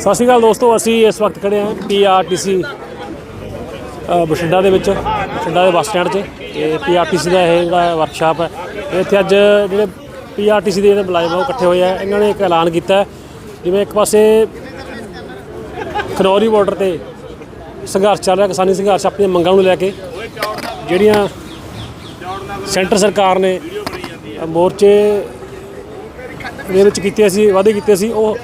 ਸਤਿ ਸ਼੍ਰੀ ਅਕਾਲ ਦੋਸਤੋ, ਅਸੀਂ ਇਸ ਵਕਤ ਖੜੇ ਹਾਂ ਪੀਆਰਟੀਸੀ ਬਠਿੰਡਾ ਦੇ ਵਿੱਚ, ਬਠਿੰਡਾ ਦੇ ਬੱਸ ਸਟੈਂਡ 'ਚ। ਤੇ ਪੀਆਰਟੀਸੀ ਦਾ ਇਹ ਜਿਹੜਾ ਵਰਕਸ਼ਾਪ ਹੈ ਇੱਥੇ ਅੱਜ ਜਿਹੜੇ ਪੀਆਰਟੀਸੀ ਦੇ ਜਿਹੜੇ ਮੁਲਾਜ਼ਮ ਉਹ ਇਕੱਠੇ ਹੋਏ ਆ। ਇਹਨਾਂ ਨੇ ਇੱਕ ਐਲਾਨ ਕੀਤਾ ਜਿਵੇਂ ਇੱਕ ਪਾਸੇ ਖਨੌਰੀ ਬਾਰਡਰ ਤੇ ਸੰਘਰਸ਼ ਚੱਲ ਰਿਹਾ, ਕਿਸਾਨੀ ਸੰਘਰਸ਼ ਆਪਣੀਆਂ ਮੰਗਾਂ ਨੂੰ ਲੈ ਕੇ, ਜਿਹੜੀਆਂ ਸੈਂਟਰ ਸਰਕਾਰ ਨੇ ਮੋਰਚੇ ਦੇ ਵਿੱਚ ਕੀਤੇ ਸੀ, ਵਾਅਦੇ ਕੀਤੇ ਸੀ, ਉਹ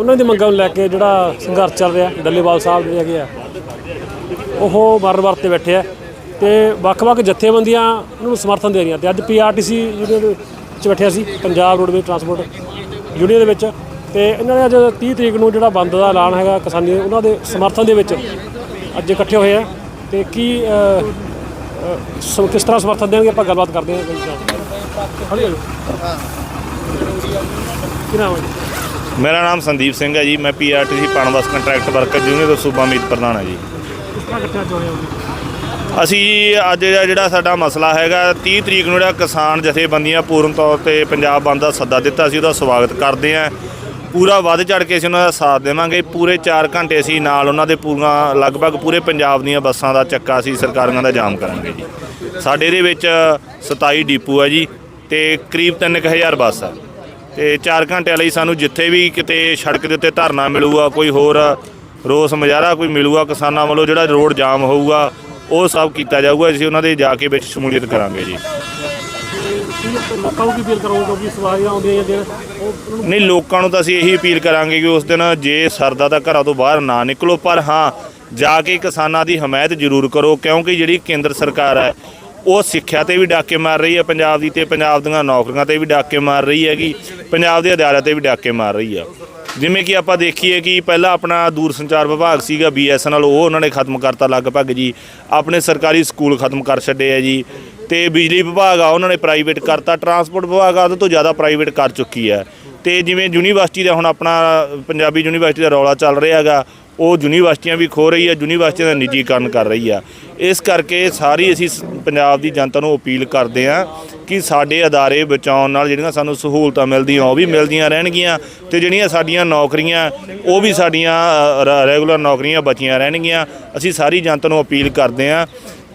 ਉਹਨਾਂ ਦੀ ਮੰਗਾਂ ਨੂੰ ਲੈ ਕੇ ਜਿਹੜਾ ਸੰਘਰਸ਼ ਚੱਲ ਰਿਹਾ, ਡੱਲੇਵਾਲ ਸਾਹਿਬ ਜਿਹੜੇ ਹੈਗੇ ਆ, ਉਹ ਮਰਨ ਤੇ ਬੈਠੇ ਆ ਤੇ ਵੱਖ-ਵੱਖ ਜਥੇਬੰਦੀਆਂ ਉਹਨਾਂ ਨੂੰ ਸਮਰਥਨ ਦੇ ਰਹੀਆਂ ਤੇ ਅੱਜ ਪੀਆਰਟੀਸੀ ਯੂਨੀਅਨ ਦੇ ਵਿੱਚ ਬੈਠਿਆ ਸੀ, ਪੰਜਾਬ ਰੋਡਵੇਜ਼ ਟਰਾਂਸਪੋਰਟ ਯੂਨੀਅਨ ਦੇ ਵਿੱਚ ਤੇ ਇਹਨਾਂ ਨੇ ਅੱਜ 30 ਤਰੀਕ ਨੂੰ ਜਿਹੜਾ ਬੰਦ ਦਾ ਐਲਾਨ ਹੈਗਾ ਕਿਸਾਨੀ, ਉਹਨਾਂ ਦੇ ਸਮਰਥਨ ਦੇ ਵਿੱਚ ਅੱਜ ਇਕੱਠੇ ਹੋਏ ਆ ਤੇ ਕੀ ਕਿਸ ਤਰ੍ਹਾਂ ਸਮਰਥਨ ਦੇਣਗੇ, ਆਪਾਂ ਗੱਲਬਾਤ ਕਰਦੇ ਹਾਂ। ਹੌਲੀ ਕੀ ਨਾਮ ਹੈ ਮੇਰਾ ਨਾਮ ਸੰਦੀਪ ਸਿੰਘ ਹੈ ਜੀ ਮੈਂ PRTC PUNBUS contract worker union ਦਾ ਸੂਬਾ ਮੀਤ ਪ੍ਰਧਾਨ ਹਾਂ ਜੀ। ਕਿਸ ਤਰ੍ਹਾਂ ਇਕੱਠੇ ਅੱਜ ਹੋਏ ਹੋ ਜੀ? ਅਸੀਂ ਅੱਜ ਦਾ ਜਿਹੜਾ ਸਾਡਾ ਮਸਲਾ ਹੈਗਾ 30 ਤਰੀਕ ਨੂੰ ਜਿਹੜਾ ਕਿਸਾਨ ਜਥੇਬੰਦੀਆਂ ਪੂਰਨ ਤੌਰ ਤੇ ਪੰਜਾਬ ਬੰਦ ਦਾ ਸੱਦਾ ਦਿੱਤਾ ਸੀ ਉਹਦਾ ਸਵਾਗਤ ਕਰਦੇ ਹਾਂ। ਪੂਰਾ ਵੱਧ ਚੜ ਕੇ ਅਸੀਂ ਉਹਨਾਂ ਦਾ ਸਾਥ ਦੇਵਾਂਗੇ। ਪੂਰੇ 4 ਘੰਟੇ ਅਸੀਂ ਨਾਲ ਉਹਨਾਂ ਦੇ ਪੂਰਾ ਲਗਭਗ ਪੂਰੇ ਪੰਜਾਬ ਦੀਆਂ ਬੱਸਾਂ ਦਾ ਚੱਕਾ ਅਸੀਂ ਸਰਕਾਰਾਂ ਦਾ ਜਾਮ ਕਰਾਂਗੇ ਜੀ। ਸਾਡੇ ਇਹਦੇ ਵਿੱਚ 27 ਡੀਪੂ ਹੈ ਜੀ ਤੇ ਕਰੀਬ 3000 ਬੱਸ ਆ ਤੇ 4 ਘੰਟਿਆਂ ਲਈ ਸਾਨੂੰ ਜਿੱਥੇ ਵੀ ਕਿਤੇ ਸੜਕ ਦੇ ਉੱਤੇ ਧਰਨਾ ਮਿਲੂਗਾ ਕੋਈ ਹੋਰ ਰੋਸ ਮੁਜ਼ਾਹਰਾ ਕੋਈ ਮਿਲੂਗਾ ਕਿਸਾਨਾਂ ਵੱਲੋਂ ਜਿਹੜਾ ਰੋਡ ਜਾਮ ਹੋਊਗਾ ਉਹ ਸਭ ਕੀਤਾ ਜਾਊਗਾ ਅਸੀਂ ਉਹਨਾਂ ਦੇ ਜਾ ਕੇ ਵਿੱਚ ਸ਼ਮੂਲੀਅਤ ਕਰਾਂਗੇ ਜੀ। ਲੋਕਾਂ ਨੂੰ ਕਰੋਗੇ ਕਿਉਂਕਿ ਸਵਾਰੀਆਂ ਆਉਂਦੀਆਂ ਨਹੀਂ ਲੋਕਾਂ ਨੂੰ ਤਾਂ ਅਸੀਂ ਇਹੀ ਅਪੀਲ ਕਰਾਂਗੇ ਕਿ ਉਸ ਦਿਨ ਜੇ ਸਰਦਾ ਤਾਂ ਘਰਾਂ ਤੋਂ ਬਾਹਰ ਨਾ ਨਿਕਲੋ ਪਰ ਹਾਂ ਜਾ ਕੇ ਕਿਸਾਨਾਂ ਦੀ ਹਮਾਇਤ ਜ਼ਰੂਰ ਕਰੋ ਕਿਉਂਕਿ ਜਿਹੜੀ ਕੇਂਦਰ ਸਰਕਾਰ ਹੈ ਉਹ ਸਿੱਖਿਆ ਤੇ ਵੀ ਡਾਕੇ ਮਾਰ ਰਹੀ ਹੈ, ਪੰਜਾਬ ਦੀ ਤੇ ਪੰਜਾਬ ਦੀਆਂ ਨੌਕਰੀਆਂ ਤੇ ਵੀ ਡਾਕੇ ਮਾਰ ਰਹੀ ਹੈਗੀ, ਪੰਜਾਬ ਦੇ ਅਦਾਰਿਆਂ ਤੇ ਵੀ ਡਾਕੇ ਮਾਰ ਰਹੀ ਆ। ਜਿਵੇਂ ਕਿ ਆਪਾਂ ਦੇਖੀਏ ਕਿ ਪਹਿਲਾਂ ਆਪਣਾ ਦੂਰ ਸੰਚਾਰ ਵਿਭਾਗ ਸੀਗਾ, ਬੀਐਸਐਨਐਲ, ਉਹ ਉਹਨਾਂ ਨੇ ਖਤਮ ਕਰਤਾ ਲਗਭਗ ਜੀ। ਆਪਣੇ ਸਰਕਾਰੀ ਸਕੂਲ ਖਤਮ ਕਰ ਛੱਡੇ ਆ ਜੀ। ਤੇ ਬਿਜਲੀ ਵਿਭਾਗ ਆ, ਉਹਨਾਂ ਨੇ ਪ੍ਰਾਈਵੇਟ ਕਰਤਾ। ਟਰਾਂਸਪੋਰਟ ਵਿਭਾਗ ਆ, ਉਹਦੇ ਤੋਂ ਜ਼ਿਆਦਾ ਪ੍ਰਾਈਵੇਟ ਕਰ ਚੁੱਕੀ ਹੈ ਤੇ ਜਿਵੇਂ ਯੂਨੀਵਰਸਿਟੀ ਦਾ ਹੁਣ ਆਪਣਾ, ਪੰਜਾਬੀ ਯੂਨੀਵਰਸਿਟੀ ਦਾ ਰੌਲਾ ਚੱਲ ਰਿਹਾ ਹੈਗਾ ਉਹ ਯੂਨੀਵਰਸਿਟੀਆਂ ਵੀ ਖੋ ਰਹੀ ਹੈ, ਯੂਨੀਵਰਸਿਟੀਆਂ ਦਾ ਨਿੱਜੀਕਰਨ ਕਰ ਰਹੀ ਆ। ਇਸ ਕਰਕੇ ਸਾਰੀ ਅਸੀਂ ਸ- ਪੰਜਾਬ ਦੀ ਜਨਤਾ ਨੂੰ ਅਪੀਲ ਕਰਦੇ ਹਾਂ ਕਿ ਸਾਡੇ ਅਦਾਰੇ ਬਚਾਉਣ ਨਾਲ ਜਿਹੜੀਆਂ ਸਾਨੂੰ ਸਹੂਲਤਾਂ ਮਿਲਦੀਆਂ, ਉਹ ਵੀ ਮਿਲਦੀਆਂ ਰਹਿਣਗੀਆਂ ਤੇ ਜਿਹੜੀਆਂ ਸਾਡੀਆਂ ਨੌਕਰੀਆਂ, ਉਹ ਵੀ ਸਾਡੀਆਂ ਰੈਗੂਲਰ ਨੌਕਰੀਆਂ ਬਚੀਆਂ ਰਹਿਣਗੀਆਂ। ਅਸੀਂ ਸਾਰੀ ਜਨਤਾ ਨੂੰ ਅਪੀਲ ਕਰਦੇ ਹਾਂ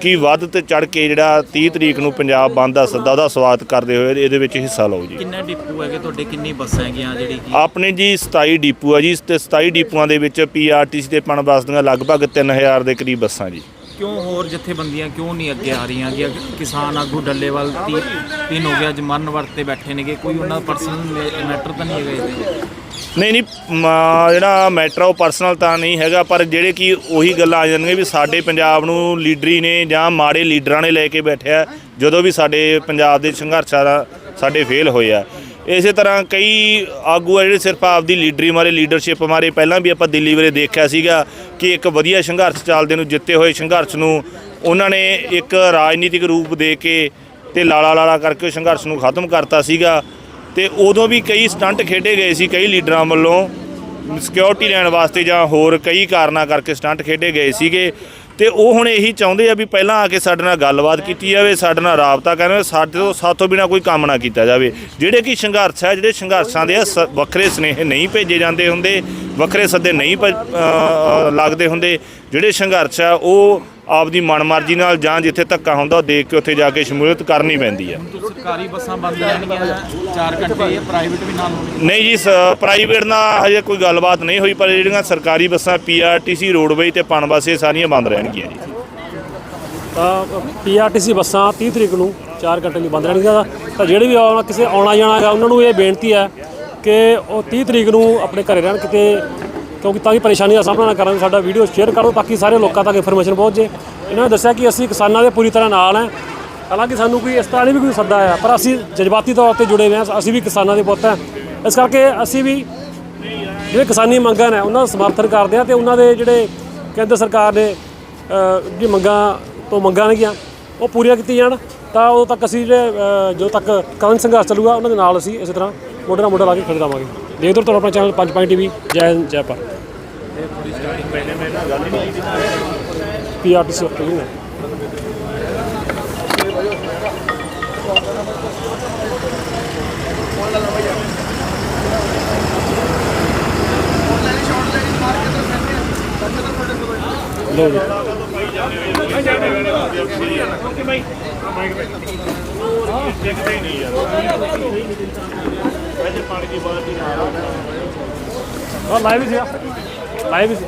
ਕਿ ਵੱਧ ਤੇ ਚੜ ਕੇ ਜਿਹੜਾ 30 ਤਰੀਕ ਨੂੰ ਪੰਜਾਬ ਬੰਦ ਦਾ ਸੱਦਾ ਦਾ ਸਵਾਗਤ ਕਰਦੇ ਹੋਏ ਇਹਦੇ ਵਿੱਚ ਹਿੱਸਾ ਲਓ ਜੀ। ਕਿੰਨੇ ਡਿਪੂ ਹੈਗੇ? ਤੁਹਾਡੇ ਕਿੰਨੀ ਬੱਸਾਂ ਹੈਗੀਆਂ ਜਿਹੜੀ ਕਿ ਆਪਣੇ ਜੀ 27 ਡੀਪੂ ਆ ਜੀ ਤੇ 27 ਡੀਪੂਆਂ ਦੇ ਵਿੱਚ ਪੀਆਰਟੀਸੀ ਤੇ ਪਣ ਬੱਸ ਦੀਆਂ ਲਗਭਗ 3000 ਦੇ ਕਰੀਬ ਬੱਸਾਂ ਜੀ। ਕਿਉਂ ਹੋਰ ਜਥੇਬੰਦੀਆਂ ਕਿਉਂ ਨਹੀਂ ਅੱਗੇ ਆ ਰਹੀਆਂ? ਕਿ ਕਿਸਾਨ ਆਗੂ ਡੱਲੇਵਾਲ ਤੀ ਤਿੰਨ ਹੋ ਗਿਆ ਅੱਜ ਮਰਨ ਵਰਤੇ ਬੈਠੇ ਨੇਗੇ। ਕੋਈ ਉਹਨਾਂ ਦਾ ਪਰਸਨਲ ਮੈਟਰ ਤਾਂ ਨਹੀਂ ਹੈਗਾ ਇਹਦੇ ਨਹੀਂ ਨਹੀਂ, ਮ- ਜਿਹੜਾ ਮੈਟਰ ਆ ਉਹ ਪਰਸਨਲ ਤਾਂ ਨਹੀਂ ਹੈਗਾ, ਪਰ ਜਿਹੜੇ ਕਿ ਉਹੀ ਗੱਲਾਂ ਆ ਜਾਂਦੀਆਂ ਵੀ ਸਾਡੇ ਪੰਜਾਬ ਨੂੰ ਲੀਡਰੀ ਨੇ ਜਾਂ ਮਾੜੇ ਲੀਡਰਾਂ ਨੇ ਲੈ ਕੇ ਬੈਠਿਆ ਜਦੋਂ ਵੀ ਸਾਡੇ ਪੰਜਾਬ ਦੇ ਸੰਘਰਸ਼ਾਂ ਦਾ ਸਾਡੇ ਫੇਲ ਹੋਏ ਆ। ਇਸੇ ਤਰ੍ਹਾਂ ਕਈ ਆਗੂ ਆ ਜਿਹੜੇ ਸਿਰਫ ਆਪਦੀ ਲੀਡਰੀ ਮਾਰੇ, ਲੀਡਰਸ਼ਿਪ ਮਾਰੇ, ਪਹਿਲਾਂ ਵੀ ਆਪਾਂ ਦਿੱਲੀ ਵੇਲੇ ਦੇਖਿਆ ਸੀਗਾ ਕਿ ਇੱਕ ਵਧੀਆ ਸੰਘਰਸ਼ ਚੱਲਦੇ ਨੂੰ, ਜਿੱਤੇ ਹੋਏ ਸੰਘਰਸ਼ ਨੂੰ, ਉਹਨਾਂ ਨੇ ਇੱਕ ਰਾਜਨੀਤਿਕ ਰੂਪ ਦੇ ਕੇ ਤੇ ਲਾਲਾ ਲਾਲਾ ਕਰਕੇ ਉਹ ਸੰਘਰਸ਼ ਨੂੰ ਖਤਮ ਕਰਤਾ ਸੀਗਾ। ਤੇ ਉਦੋਂ ਵੀ ਕਈ ਸਟੰਟ ਖੇਡੇ ਗਏ ਸੀ ਕਈ ਲੀਡਰਾਂ ਵੱਲੋਂ ਸਿਕਿਉਰਿਟੀ ਲੈਣ ਵਾਸਤੇ ਜਾਂ ਹੋਰ ਕਈ ਕਾਰਨਾਂ ਕਰਕੇ ਸਟੰਟ ਖੇਡੇ ਗਏ ਸੀਗੇ। ਤੇ ਉਹ ਹੁਣ ਇਹੀ ਚਾਹੁੰਦੇ ਆ ਵੀ ਪਹਿਲਾਂ ਆ ਕੇ ਸਾਡੇ ਨਾਲ ਗੱਲਬਾਤ ਕੀਤੀ ਜਾਵੇ ਸਾਡੇ ਨਾਲ ਰਾਬਤਾ ਕਰਨ ਸਾਡੇ ਤੋਂ ਸਾਥੋਂ ਬਿਨਾ ਕੋਈ ਕੰਮ ਨਾ ਕੀਤਾ ਜਾਵੇ। ਜਿਹੜੇ ਕਿ ਸੰਘਰਸ਼ ਹੈ ਜਿਹੜੇ ਸੰਘਰਸ਼ਾਂ ਦੇ ਆ, ਸ- ਵੱਖਰੇ ਸਨੇਹ ਨਹੀਂ ਭੇਜੇ ਜਾਂਦੇ ਹੁੰਦੇ ਵੱਖਰੇ ਸੱਦੇ ਨਹੀਂ ਭ- ਲੱਗਦੇ ਹੁੰਦੇ। ਜਿਹੜੇ ਸੰਘਰਸ਼ ਆ ਉਹ ਆਪਦੀ ਮਨਮਰਜ਼ੀ ਨਾਲ ਜਾਂ ਜਿੱਥੇ ਧੱਕਾ ਹੁੰਦਾ ਉਹ ਦੇਖ ਕੇ ਉੱਥੇ ਜਾ ਕੇ ਸ਼ਮੂਲੀਅਤ ਕਰਨੀ ਪੈਂਦੀ ਆ ਸਰਕਾਰੀ ਬੱਸਾਂ ਬੰਦ ਰਹਿਣਗੀਆਂ 4 ਘੰਟੇ ਪ੍ਰਾਈਵੇਟ ਵੀ ਨਾਲ ਹੋਣਗੇ ਨਹੀਂ ਜੀ ਪ੍ਰਾਈਵੇਟ ਨਾਲ ਹਜੇ ਕੋਈ ਗੱਲਬਾਤ ਨਹੀਂ ਹੋਈ ਪਰ ਜਿਹੜੀਆਂ ਸਰਕਾਰੀ ਬੱਸਾਂ ਪੀਆਰਟੀਸੀ ਰੋਡਵੇਜ਼ ਤੇ ਪਣ ਬੱਸ ਇਹ ਸਾਰੀਆਂ ਬੰਦ ਰਹਿਣਗੀਆਂ ਜੀ। ਤਾਂ ਪੀਆਰਟੀਸੀ ਬੱਸਾਂ 30 ਤਰੀਕ ਨੂੰ 4 ਘੰਟੇ ਲਈ ਬੰਦ ਰਹਿਣਗੀਆਂ ਤਾਂ ਜਿਹੜੇ ਵੀ ਆਉਣਾ ਕਿਸੇ ਆਉਣਾ ਜਾਣਾ ਹੈਗਾ ਉਹਨਾਂ ਨੂੰ ਇਹ ਬੇਨਤੀ ਹੈ ਕਿ ਉਹ 30 ਤਰੀਕ ਨੂੰ ਆਪਣੇ ਘਰੇ ਰਹਿਣ ਕਿਤੇ ਕਿਉਂਕਿ ਤਾਂ ਕਿ ਪਰੇਸ਼ਾਨੀ ਦਾ ਸਾਹਮਣਾ ਨਾ ਕਰਨ ਸਾਡਾ ਵੀਡੀਓ ਸ਼ੇਅਰ ਕਰੋ ਤਾਂ ਕਿ ਸਾਰੇ ਲੋਕਾਂ ਤੱਕ ਇਨਫੋਰਮੇਸ਼ਨ ਪਹੁੰਚ। ਜੇ ਇਹਨਾਂ ਨੇ ਦੱਸਿਆ ਕਿ ਅਸੀਂ ਕਿਸਾਨਾਂ ਦੇ ਪੂਰੀ ਤਰ੍ਹਾਂ ਨਾਲ ਹਾਂ। ਹਾਲਾਂਕਿ ਸਾਨੂੰ ਕੋਈ ਇਸ ਤਰ੍ਹਾਂ ਨਹੀਂ ਵੀ ਕੋਈ ਸੱਦਾ ਆਇਆ ਪਰ ਅਸੀਂ ਜਜ਼ਬਾਤੀ ਤੌਰ ਤੇ ਜੁੜੇ ਹੋਏ ਹਾਂ ਅਸੀਂ ਵੀ ਕਿਸਾਨਾਂ ਦੇ ਪੁੱਤ ਹਾਂ। ਇਸ ਕਰਕੇ ਅਸੀਂ ਵੀ ਜਿਹੜੇ ਕਿਸਾਨੀ ਮੰਗਾਂ ਨੇ ਉਹਨਾਂ ਦਾ ਸਮਰਥਨ ਕਰਦੇ ਹਾਂ ਤੇ ਉਹਨਾਂ ਦੇ ਜਿਹੜੇ ਕੇਂਦਰ ਸਰਕਾਰ ਨੇ ਅ, ਮੰਗਾਂ ਤੋਂ ਮੰਗਾਂ ਨੇਗੀਆਂ ਉਹ ਪੂਰੀਆਂ ਕੀਤੀਆਂ ਜਾਣ। ਤਾਂ ਉਦੋਂ ਤੱਕ ਅਸੀਂ ਜਿਹੜੇ ਅ, ਜਦੋਂ ਤੱਕ ਕੌਣ ਸੰਘਰਸ਼ ਚੱਲੂਗਾ ਉਹਨਾਂ ਦੇ ਨਾਲ ਅਸੀਂ ਇਸੇ ਤਰ੍ਹਾਂ ਮੋਢੇ ਨਾਲ ਮੋਢਾ ਲਾ ਕੇ ਖੜੇ ਰਹਾਂਗੇ ਦੇਖਦੇ ਰਹੋ ਤੁਹਾਡਾ ਆਪਣਾ ਚੈਨਲ ਪੰਜ ਪੁਆਇੰਟ ਟੀਵੀ ਜੈ ਜੈ ਭਾਰਤ। ਪੀਆਰਟੀਸੀ ਉੱਤੇ ਹੀ। ਨੇ ਲੋ ਜੀ ਹਾਂ ਲਾਈਵ ਹੀ ਸੀ। ਲਾਈਵ ਹੀ ਸੀ।